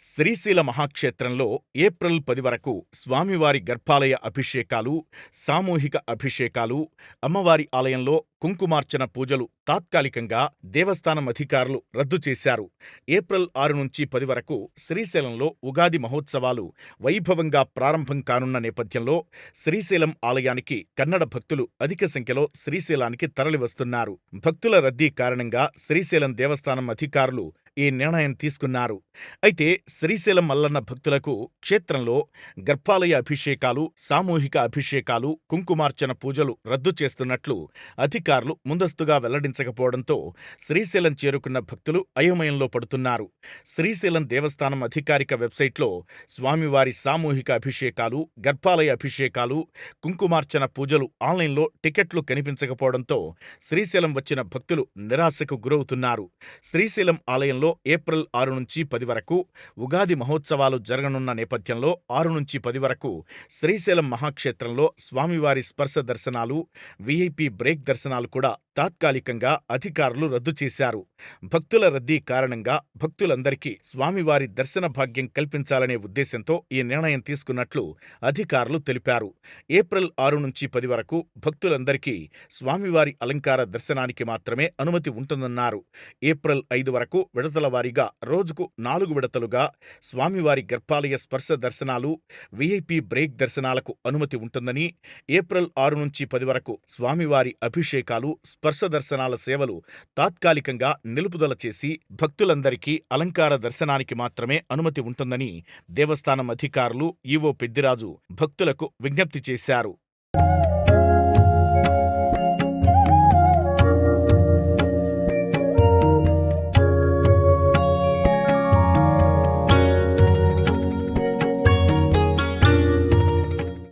Srisaila మహాక్షేత్రంలో April పది వరకు స్వామివారి గర్భాలయ అభిషేకాలు, సామూహిక అభిషేకాలు, అమ్మవారి ఆలయంలో కుంకుమార్చన పూజలు తాత్కాలికంగా దేవస్థానం అధికారులు రద్దు చేశారు. ఏప్రిల్ ఆరు నుంచి పది వరకు శ్రీశైలంలో ఉగాది మహోత్సవాలు వైభవంగా ప్రారంభం కానున్న నేపథ్యంలో శ్రీశైలం ఆలయానికి కన్నడ భక్తులు అధిక సంఖ్యలో శ్రీశైలానికి తరలివస్తున్నారు. భక్తుల రద్దీ కారణంగా శ్రీశైలం దేవస్థానం అధికారులు ఈ నిర్ణయం తీసుకున్నారు. అయితే శ్రీశైలం మల్లన్న భక్తులకు క్షేత్రంలో గర్భాలయ అభిషేకాలు, సామూహిక అభిషేకాలు, కుంకుమార్చన పూజలు రద్దు చేస్తున్నట్లు అధికారులు ముందస్తుగా వెల్లడించకపోవడంతో శ్రీశైలం చేరుకున్న భక్తులు అయోమయంలో పడుతున్నారు. శ్రీశైలం దేవస్థానం అధికారిక వెబ్సైట్లో స్వామివారి సామూహిక అభిషేకాలు, గర్భాలయ అభిషేకాలు, కుంకుమార్చన పూజలు ఆన్లైన్లో టికెట్లు కనిపించకపోవడంతో శ్రీశైలం వచ్చిన భక్తులు నిరాశకు గురవుతున్నారు. శ్రీశైలం ఆలయంలో ఏప్రిల్ ఆరు నుంచి పది వరకు ఉగాది మహోత్సవాలు జరగనున్న నేపథ్యంలో ఆరు నుంచి పది వరకు శ్రీశైలం మహాక్షేత్రంలో స్వామివారి స్పర్శ దర్శనాలు, విఐపి బ్రేక్ దర్శనాలు కూడా తాత్కాలికంగా అధికారులు రద్దు చేశారు. భక్తుల రద్దీ కారణంగా భక్తులందరికీ స్వామివారి దర్శన భాగ్యం కల్పించాలనే ఉద్దేశంతో ఈ నిర్ణయం తీసుకున్నట్లు అధికారులు తెలిపారు. ఏప్రిల్ ఆరు నుంచి పది వరకు భక్తులందరికీ స్వామివారి అలంకార దర్శనానికి మాత్రమే అనుమతి ఉంటుందన్నారు. ఏప్రిల్ ఐదు వరకు విడతల వారీగా రోజుకు నాలుగు విడతలుగా స్వామివారి గర్భాలయ స్పర్శ దర్శనాలు, విఐపి బ్రేక్ దర్శనాలకు అనుమతి ఉంటుందని, ఏప్రిల్ ఆరు నుంచి పది వరకు స్వామివారి అభిషేకాలు, స్పర్శ దర్శనాల సేవలు తాత్కాలికంగా నిలుపుదల చేసి భక్తులందరికీ అలంకార దర్శనానికి మాత్రమే అనుమతి ఉంటుందని దేవస్థానం అధికారులు ఈవో పెద్దిరాజు భక్తులకు విజ్ఞప్తి చేశారు.